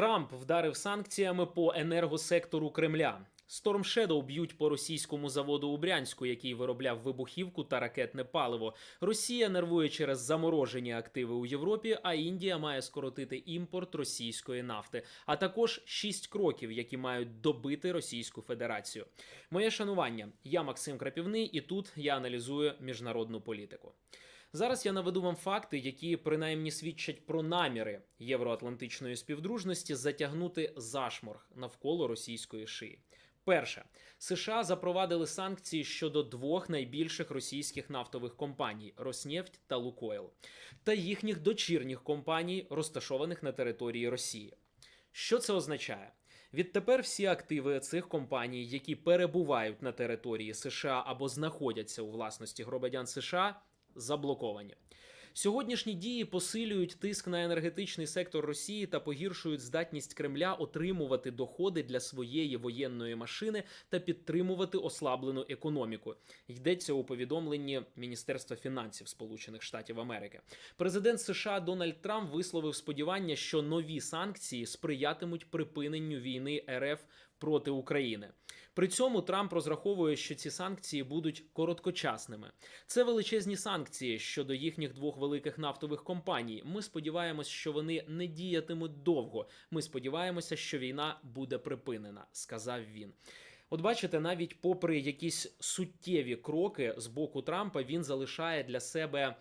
Трамп вдарив санкціями по енергосектору Кремля. Storm Shadow б'ють по російському заводу у Брянську, який виробляв вибухівку та ракетне паливо. Росія нервує через заморожені активи у Європі, а Індія має скоротити імпорт російської нафти, а також шість кроків, які мають добити Російську Федерацію. Моє шанування. Я Максим Крапівний, і тут я аналізую міжнародну політику. Зараз я наведу вам факти, які принаймні свідчать про наміри євроатлантичної співдружності затягнути зашморг навколо російської шиї. Перше, США запровадили санкції щодо двох найбільших російських нафтових компаній Роснефть та Лукойл, та їхніх дочірніх компаній, розташованих на території Росії. Що це означає? Відтепер всі активи цих компаній, які перебувають на території США або знаходяться у власності громадян США, заблоковані. Сьогоднішні дії посилюють тиск на енергетичний сектор Росії та погіршують здатність Кремля отримувати доходи для своєї воєнної машини та підтримувати ослаблену економіку. Йдеться у повідомленні Міністерства фінансів Сполучених Штатів Америки. Президент США Дональд Трамп висловив сподівання, що нові санкції сприятимуть припиненню війни РФ проти України. При цьому Трамп розраховує, що ці санкції будуть короткочасними. Це величезні санкції щодо їхніх двох великих нафтових компаній. Ми сподіваємось, що вони не діятимуть довго. Ми сподіваємося, що війна буде припинена, сказав він. От бачите, навіть попри якісь суттєві кроки з боку Трампа, він залишає для себе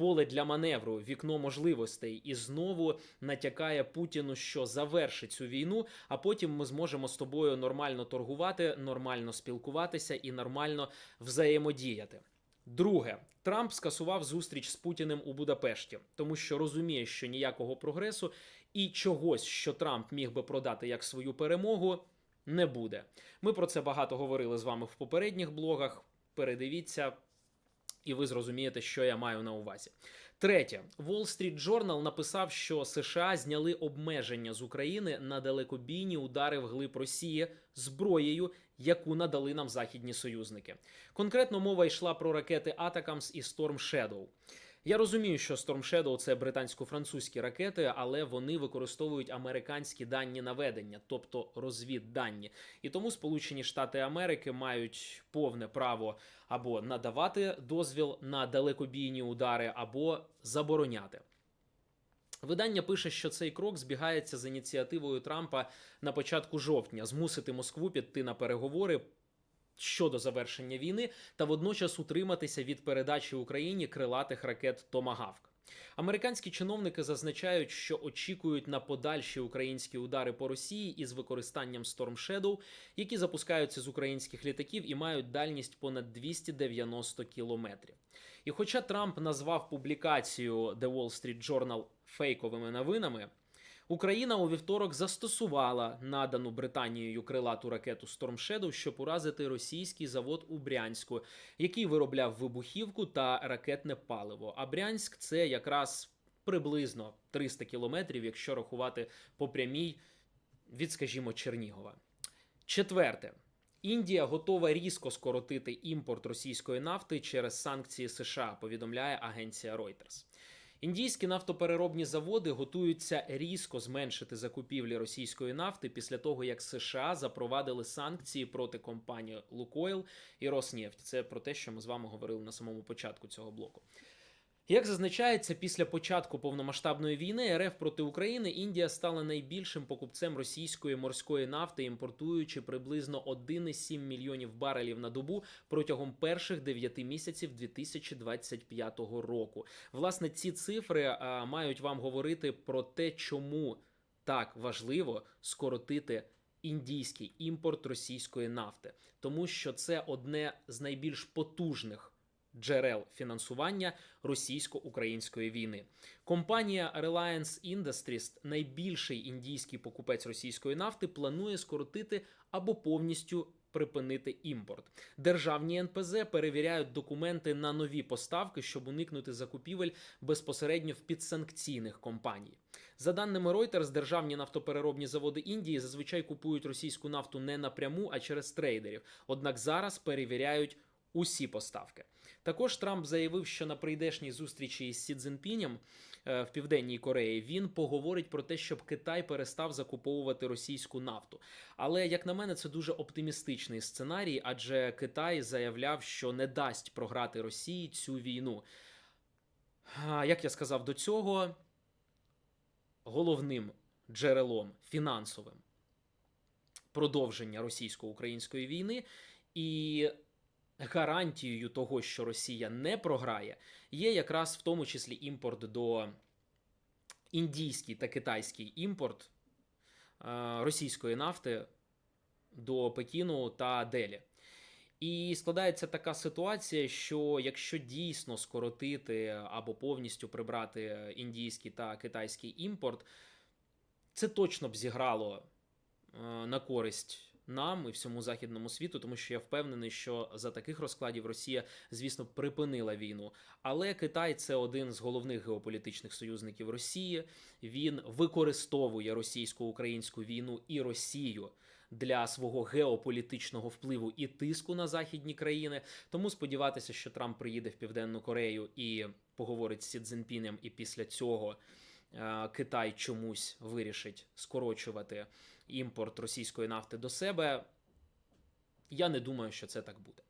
поле для маневру, вікно можливостей, і знову натякає Путіну, що завершить цю війну, а потім ми зможемо з тобою нормально торгувати, нормально спілкуватися і нормально взаємодіяти. Друге, Трамп скасував зустріч з Путіним у Будапешті, тому що розуміє, що ніякого прогресу і чогось, що Трамп міг би продати як свою перемогу, не буде. Ми про це багато говорили з вами в попередніх блогах. Передивіться, і ви зрозумієте, що я маю на увазі. Третє, Wall Street Journal написав, що США зняли обмеження з України на далекобійні удари вглиб Росії зброєю, яку надали нам західні союзники. Конкретно мова йшла про ракети Атакамс і Storm Shadow. Я розумію, що Storm Shadow – це британсько-французькі ракети, але вони використовують американські дані наведення, тобто розвіддані. І тому Сполучені Штати Америки мають повне право або надавати дозвіл на далекобійні удари, або забороняти. Видання пише, що цей крок збігається з ініціативою Трампа на початку жовтня змусити Москву піти на переговори щодо завершення війни та водночас утриматися від передачі Україні крилатих ракет Томагавк. Американські чиновники зазначають, що очікують на подальші українські удари по Росії із використанням Storm Shadow, які запускаються з українських літаків і мають дальність понад 290 кілометрів. І хоча Трамп назвав публікацію The Wall Street Journal фейковими новинами, Україна у вівторок застосувала надану Британією крилату ракету Storm Shadow, щоб уразити російський завод у Брянську, який виробляв вибухівку та ракетне паливо. А Брянськ це якраз приблизно 300 кілометрів, якщо рахувати по прямій від, скажімо, Чернігова. Четверте. Індія готова різко скоротити імпорт російської нафти через санкції США, повідомляє агенція Reuters. Індійські нафтопереробні заводи готуються різко зменшити закупівлі російської нафти після того, як США запровадили санкції проти компанії Лукойл і Роснефть. Це про те, що ми з вами говорили на самому початку цього блоку. Як зазначається, після початку повномасштабної війни РФ проти України Індія стала найбільшим покупцем російської морської нафти, імпортуючи приблизно 1,7 мільйонів барелів на добу протягом перших 9 місяців 2025 року. Власне, ці цифри а, мають вам говорити про те, чому так важливо скоротити. Індійський імпорт російської нафти, тому що це одне з найбільш потужних джерел фінансування російсько-української війни. Компанія Reliance Industries, найбільший індійський покупець російської нафти, планує скоротити або повністю. Припинити імпорт. Державні НПЗ перевіряють документи на нові поставки, щоб уникнути закупівель безпосередньо в підсанкційних компаній. За даними Reuters, державні нафтопереробні заводи Індії зазвичай купують російську нафту не напряму, а через трейдерів. Однак зараз перевіряють усі поставки. Також Трамп заявив, що на прийдешній зустрічі із Сі Цзіньпінем е, в Південній Кореї він поговорить про те, щоб Китай перестав закуповувати російську нафту. Але як на мене, це дуже оптимістичний сценарій, адже Китай заявляв, що не дасть програти Росії цю війну. Як я сказав до цього, головним джерелом фінансовим продовження російсько-української війни і гарантією того, що Росія не програє, є якраз в тому числі імпорт до індійський та китайський імпорт е, російської нафти до Пекіну та Делі. І складається така ситуація, що якщо дійсно скоротити або повністю прибрати індійський та китайський імпорт, це точно б зіграло е, на користь нам і всьому західному світу, тому що я впевнений, що за таких розкладів Росія, звісно, припинила війну. Але Китай це один з головних геополітичних союзників Росії. Він використовує російсько-українську війну і Росію для свого геополітичного впливу і тиску на західні країни. Тому сподіватися, що Трамп приїде в Південну Корею і поговорить з Сі Цзіньпінем, і після цього е, Китай чомусь вирішить скорочувати імпорт російської нафти до себе. Я не думаю, що це так буде.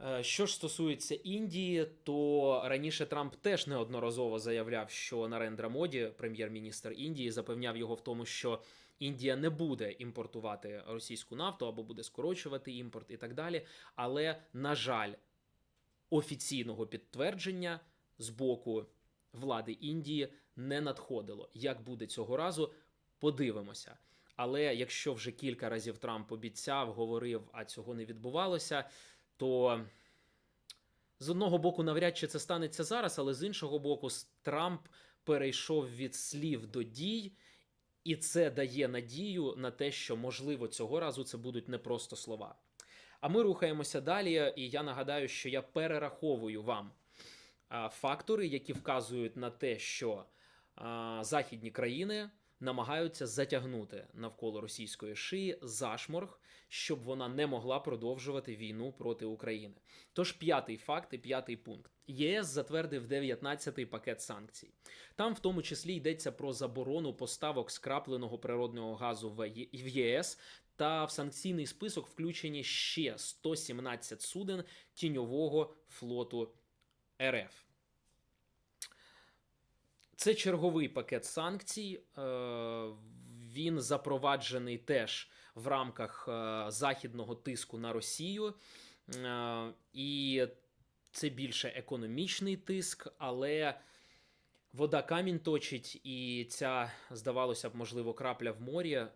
Е, Що ж стосується Індії, то раніше Трамп теж неодноразово заявляв, що Нарендра Моді, прем'єр-міністр Індії, запевняв його в тому, що Індія не буде імпортувати російську нафту або буде скорочувати імпорт і так далі. Але, на жаль, офіційного підтвердження з боку влади Індії не надходило. Як буде цього разу, подивимося. Але якщо вже кілька разів Трамп обіцяв, говорив, а цього не відбувалося, то з одного боку, навряд чи це станеться зараз, але з іншого боку, Трамп перейшов від слів до дій, і це дає надію на те, що можливо цього разу це будуть не просто слова. А ми рухаємося далі, і я нагадаю, що я перераховую вам фактори, які вказують на те, що західні країни намагаються затягнути навколо російської шиї зашморг, щоб вона не могла продовжувати війну проти України. Тож п'ятий факт і п'ятий пункт. ЄС затвердив 19-й пакет санкцій. Там в тому числі йдеться про заборону поставок скрапленого природного газу в ЄС. Та в санкційний список включені ще 117 суден тіньового флоту РФ. Це черговий пакет санкцій. Е, Він запроваджений теж в рамках е, західного тиску на Росію. Е, І це більше економічний тиск, але вода камінь точить, і ця, здавалося б, можливо, крапля в морі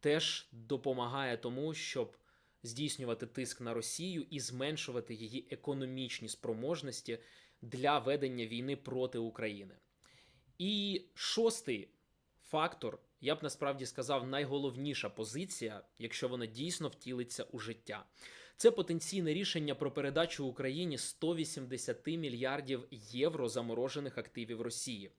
теж допомагає тому, щоб здійснювати тиск на Росію і зменшувати її економічні спроможності для ведення війни проти України. І шостий фактор, я б насправді сказав, найголовніша позиція, якщо вона дійсно втілиться у життя. Це потенційне рішення про передачу Україні 180 мільярдів євро заморожених активів Росії.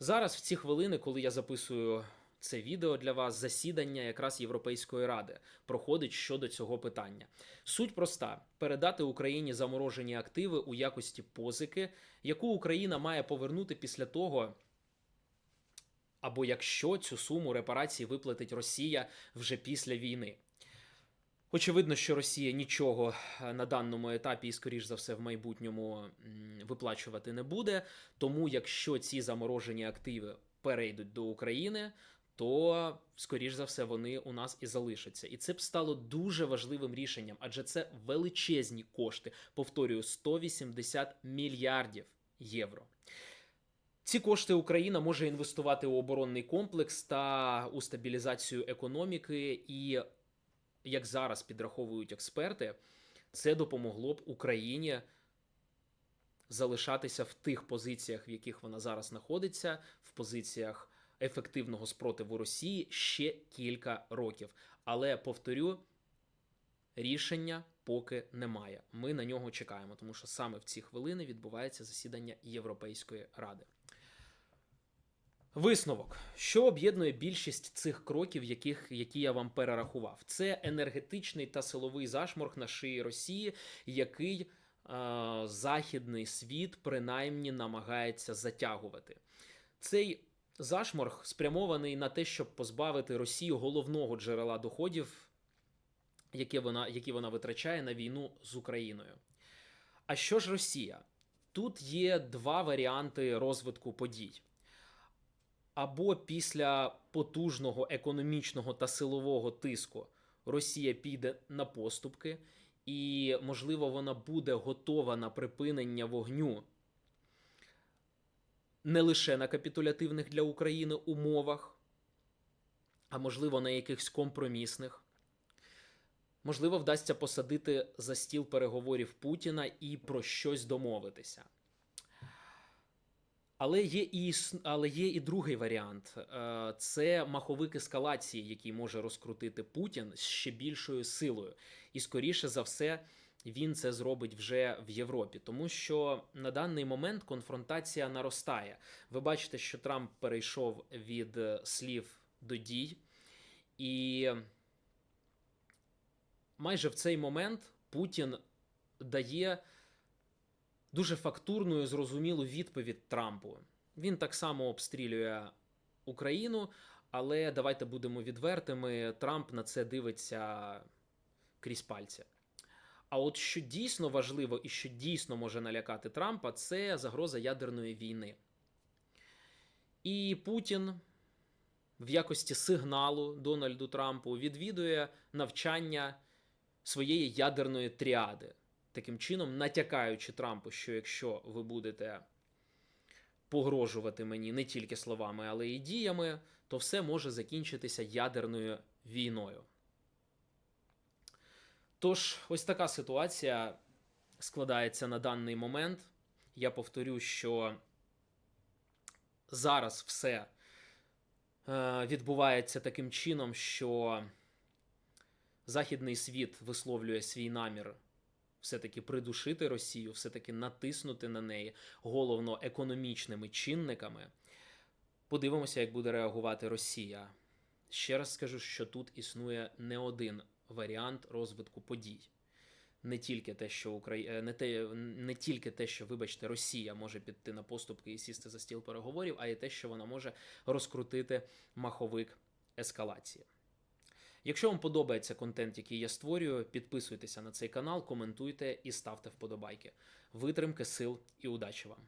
Зараз, в ці хвилини, коли я записую це відео для вас, засідання якраз Європейської ради проходить щодо цього питання. Суть проста: передати Україні заморожені активи у якості позики, яку Україна має повернути після того. Або якщо цю суму репарацій виплатить Росія вже після війни. Очевидно, що Росія нічого е, на даному етапі і, скоріш за все, в майбутньому виплачувати не буде. Тому, якщо ці заморожені активи перейдуть до України, то, скоріш за все, вони у нас і залишаться. І це б стало дуже важливим рішенням, адже це величезні кошти. Повторюю, 180 мільярдів євро. Ці кошти Україна може інвестувати у оборонний комплекс та у стабілізацію економіки, і як зараз підраховують експерти, це допомогло б Україні залишатися в тих позиціях, в яких вона зараз знаходиться, в позиціях ефективного спротиву Росії ще кілька років. Але повторю, рішення поки немає. Ми на нього чекаємо, тому що саме в ці хвилини відбувається засідання Європейської ради. Висновок, що об'єднує більшість цих кроків, яких, які я вам перерахував, це енергетичний та силовий зашморг на шиї Росії, який е, західний світ принаймні намагається затягувати. Цей зашморг спрямований на те, щоб позбавити Росію головного джерела доходів, яке вона, які вона витрачає на війну з Україною. А що ж Росія? Тут є два варіанти розвитку подій. Або після потужного економічного та силового тиску Росія піде на поступки, і, можливо, вона буде готова на припинення вогню не лише на капітулятивних для України умовах, а можливо, на якихось компромісних. Можливо, вдасться посадити за стіл переговорів Путіна і про щось домовитися. Але є і, але є і другий варіант: Е, це маховик ескалації, який може розкрутити Путін з ще більшою силою. І скоріше за все, він це зробить вже в Європі, тому що на даний момент конфронтація наростає. Ви бачите, що Трамп перейшов від е, слів до дій, і майже в цей момент Путін дає дуже фактурну і зрозумілу відповідь Трампу. Він так само обстрілює Україну, але давайте будемо відвертими. Трамп на це дивиться крізь пальці. А от що дійсно важливо і що дійсно може налякати Трампа, це загроза ядерної війни. І Путін в якості сигналу Дональду Трампу відвідує навчання своєї ядерної тріади, таким чином натякаючи Трампу, що якщо ви будете погрожувати мені не тільки словами, але й діями, то все може закінчитися ядерною війною. Тож, ось така ситуація складається на даний момент. Я повторю, що зараз все е, відбувається таким чином, що західний світ висловлює свій намір все-таки придушити Росію, все-таки натиснути на неї головно економічними чинниками. Подивимося, як буде реагувати Росія. Ще раз скажу, що тут існує не один варіант розвитку подій. Не тільки те, що Украї... е, не, те... не тільки те, що, вибачте, Росія може піти на поступки і сісти за стіл переговорів, а й те, що вона може розкрутити маховик ескалації. Якщо вам подобається контент, який я створюю, підписуйтеся на цей канал, коментуйте і ставте вподобайки. Витримки, сил і удачі вам!